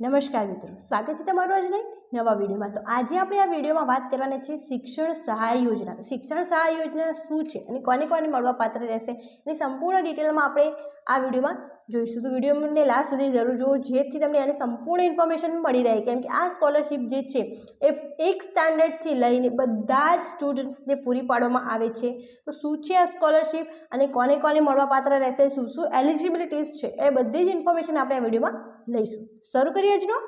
નમસ્કાર મિત્રો, સ્વાગત છે તમારું એક નવા વિડીયોમાં. તો આજે આપણે આ વિડીયોમાં વાત કરવાના છે શિક્ષણ સહાય યોજના. શિક્ષણ સહાય યોજના શું છે અને કોને કોને મળવા પાત્ર રહેશે? એની સંપૂર્ણ ડિટેલમાં આપણે આ વિડીયોમાં જોઈશું. તો વિડીયોને લાસ્ટ સુધી જરૂર જુઓ, જેથી તમને આની સંપૂર્ણ ઇન્ફોર્મેશન મળી રહે. કેમ કે આ સ્કોલરશિપ જે છે, એ એક સ્ટાન્ડર્ડથી લઈને બધા જ સ્ટુડન્ટ્સને પૂરી પાડવામાં આવે છે. તો શું છે આ સ્કોલરશિપ અને કોને કોને મળવા પાત્ર રહેશે, શું શું એલિજિબિલિટીઝ છે, એ બધી જ ઇન્ફોર્મેશન આપણે આ વિડીયોમાં લઈશું. શરૂ કરીએ આજનો?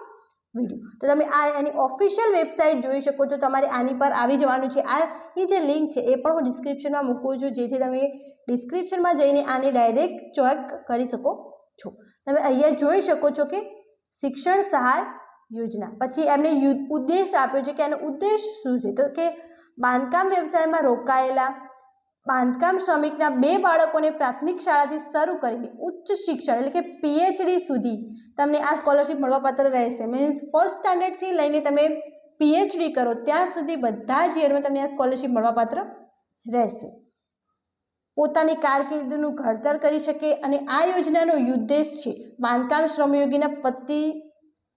વીડિયો તો તમે આ એની ઓફિશિયલ વેબસાઇટ જોઈ શકો છો. તમારે આની પર આવી જવાનું છે. આની જે લિંક છે, એ પણ હું ડિસ્ક્રિપ્શનમાં મૂકું છું. જેથી તમે ડિસ્ક્રિપ્શનમાં જઈને આને ડાયરેક્ટ ચેક કરી શકો છો. તમે અહીંયા જોઈ શકો છો કે શિક્ષણ સહાય યોજના. પછી એમને ઉદ્દેશ આપ્યો છે કે એનો ઉદ્દેશ શું છે? તો કે બાંધકામ વ્યવસાયમાં રોકાયેલા બાંધકામ શ્રમિકના બે બાળકોને પ્રાથમિક શાળાથી શરૂ કરીને ઉચ્ચ શિક્ષણ એટલે કે પીએચડી સુધી તમને આ સ્કોલરશિપ મળવાપાત્ર રહેશે. મીન્સ ફર્સ્ટ સ્ટાન્ડર્ડથી લઈને તમે પીએચડી કરો, ત્યાં સુધી બધા જ યરમાં તમને આ સ્કોલરશિપ મળવાપાત્ર રહેશે. પોતાની કારકિર્દીનું ઘડતર કરી શકે અને આ યોજનાનો ઉદ્દેશ છે બાંધકામ શ્રમયોગીના પતિ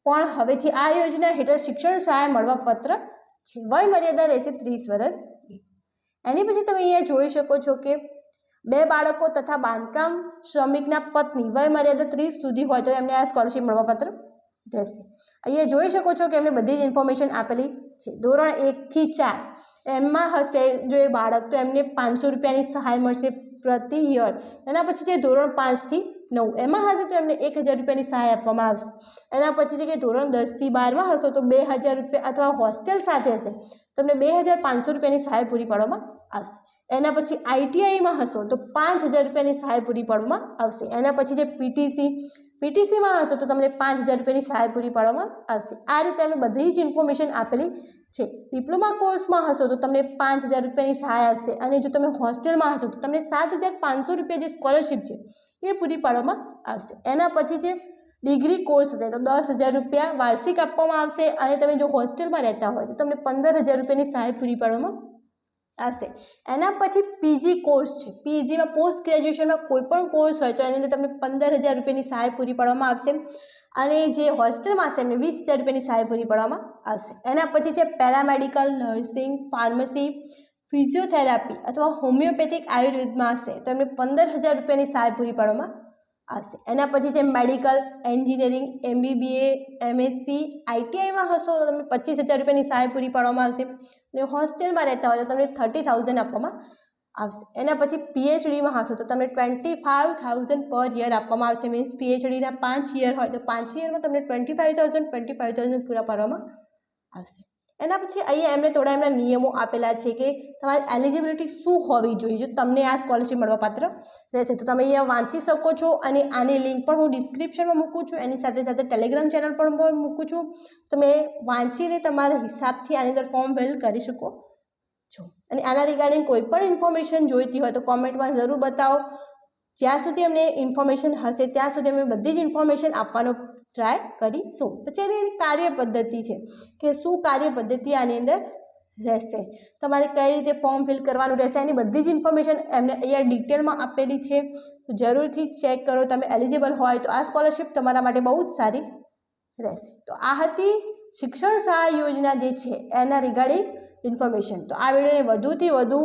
પણ હવેથી આ યોજના હેઠળ શિક્ષણ સહાય મળવાપત્ર છે. વય મર્યાદા રહેશે ત્રીસ વર્ષ. એની પછી તમે અહીંયા જોઈ શકો છો કે બે બાળકો તથા બાંધકામ શ્રમિકના પત્ની વય મર્યાદા ત્રીસ સુધી હોય તો એમને આ સ્કોલરશિપ મળવાપત્ર રહેશે. અહીંયા જોઈ શકો છો કે એમને બધી જ ઇન્ફોર્મેશન આપેલી છે. ધોરણ એકથી ચાર એમાં હશે જો એ બાળક તો એમને પાંચસો રૂપિયાની સહાય મળશે પ્રતિ યર એના પછી જે ધોરણ પાંચથી નવ. એમાં હશે તો એમને એક હજાર રૂપિયાની સહાય આપવામાં આવશે. એના પછી કે ધોરણ દસથી બારમાં હશો તો બે હજાર રૂપિયા અથવા હોસ્ટેલ સાથે હશે તમને બે હજાર પાંચસો રૂપિયાની સહાય પૂરી પાડવામાં આવશે. એના પછી આઈટીઆઈમાં હશો તો પાંચ હજાર રૂપિયાની સહાય પૂરી પાડવામાં આવશે. એના પછી જે પીટીસી પીટીસીમાં હશો તો તમને પાંચ હજાર રૂપિયાની સહાય પૂરી પાડવામાં આવશે. આ રીતે અમે બધી જ ઇન્ફોર્મેશન આપેલી છે. ડિપ્લોમા કોર્સમાં હશો તો તમને પાંચ હજાર રૂપિયાની સહાય આવશે અને જો તમે હોસ્ટેલમાં હશો તો તમને સાત હજાર પાંચસો રૂપિયા જે સ્કોલરશિપ છે એ પૂરી પાડવામાં આવશે. એના પછી જે ડિગ્રી કોર્સ હશે તો દસ હજાર રૂપિયા વાર્ષિક આપવામાં આવશે અને તમે જો હોસ્ટેલમાં રહેતા હોય તો તમને પંદર હજાર રૂપિયાની સહાય પૂરી પાડવામાં આવશે એના પછી પીજી કોર્સ છે. પીજીમાં પોસ્ટ ગ્રેજ્યુએશનમાં કોઈ પણ કોર્સ હોય તો એની અંદર તમને પંદર હજાર રૂપિયાની સહાય પૂરી પાડવામાં આવશે. અને જે હોસ્ટેલમાં હશે એમને વીસ હજાર રૂપિયાની સહાય પૂરી પાડવામાં આવશે. એના પછી છે પેરામેડિકલ નર્સિંગ, ફાર્મસી, ફિઝિયોથેરાપી અથવા હોમિયોપેથિક આયુર્વેદમાં હશે. તો એમને પંદર હજાર રૂપિયાની સહાય પૂરી પાડવામાં આવશે. એના પછી છે મેડિકલ, એન્જિનિયરિંગ, એમબીબીએ, એમએસસી, આઈટીઆઈમાં હશો તો તમને પચીસ હજાર રૂપિયાની સહાય પૂરી પાડવામાં આવશે. અને હોસ્ટેલમાં રહેતા હોય તો તમને થર્ટી થાઉઝન્ડ આપવામાં આવશે. એના પછી પીએચડીમાં હશો તો તમને twenty five thousand per year આપવામાં આવશે. મીન્સ પીએચડીના પાંચ યર હોય તો પાંચ યરમાં તમને twenty five thousand, twenty five thousand પૂરા પાડવામાં આવશે. એના પછી અહીંયા એમને થોડા એમના નિયમો આપેલા છે કે તમારી એલિજિબિલિટી શું હોવી જોઈએ, જો તમને આ સ્કોલરશિપ મળવાપાત્ર રહેશે. તો તમે અહીંયા વાંચી શકો છો અને આની લિંક પણ હું ડિસ્ક્રિપ્શનમાં મૂકું છું. એની સાથે સાથે ટેલિગ્રામ ચેનલ પણ મૂકું છું. તમે વાંચીને તમારા હિસાબથી આની અંદર ફોર્મ ફિલ કરી શકો છો. અને આના રિગાર્ડિંગ કોઈ પણ ઇન્ફોર્મેશન જોઈતી હોય તો કોમેન્ટમાં જરૂર બતાવો. જ્યાં સુધી અમને ઇન્ફોર્મેશન હશે, ત્યાં સુધી અમે બધી જ ઇન્ફોર્મેશન આપવાનો ટ્રાય કરીશું. પછી એની કાર્ય પદ્ધતિ છે કે શું કાર્ય પદ્ધતિ આની અંદર રહેશે. તમારે કઈ રીતે ફોર્મ ફિલ કરવાનું રહેશે એની બધી જ ઇન્ફોર્મેશન એમને અહીંયા ડિટેલમાં આપેલી છે. તો જરૂરથી ચેક કરો. તમે એલિજિબલ હોય તો આ સ્કોલરશિપ તમારા માટે બહુ જ સારી રહેશે. તો આ હતી શિક્ષણ સહાય યોજના જે છે એના રિગાર્ડિંગ ઇન્ફોર્મેશન તો આ વિડીયોને વધુથી વધુ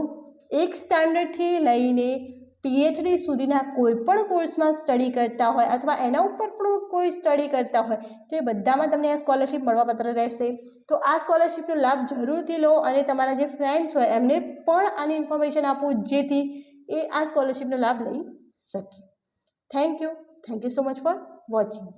એક સ્ટાન્ડર્ડથી લઈને પીએચડી સુધીના કોઈ પણ કોર્સમાં સ્ટડી કરતા હોય અથવા એના ઉપર પણ કોઈ સ્ટડી કરતા હોય, તો એ બધામાં તમને આ સ્કોલરશિપ મળવાપાત્ર રહેશે. તો આ સ્કોલરશિપનો લાભ જરૂરથી લો અને તમારા જે ફ્રેન્ડ્સ હોય એમને પણ આની ઇન્ફોર્મેશન આપો, જેથી એ આ સ્કોલરશિપનો લાભ લઈ શકે. Thank you thank you so much for watching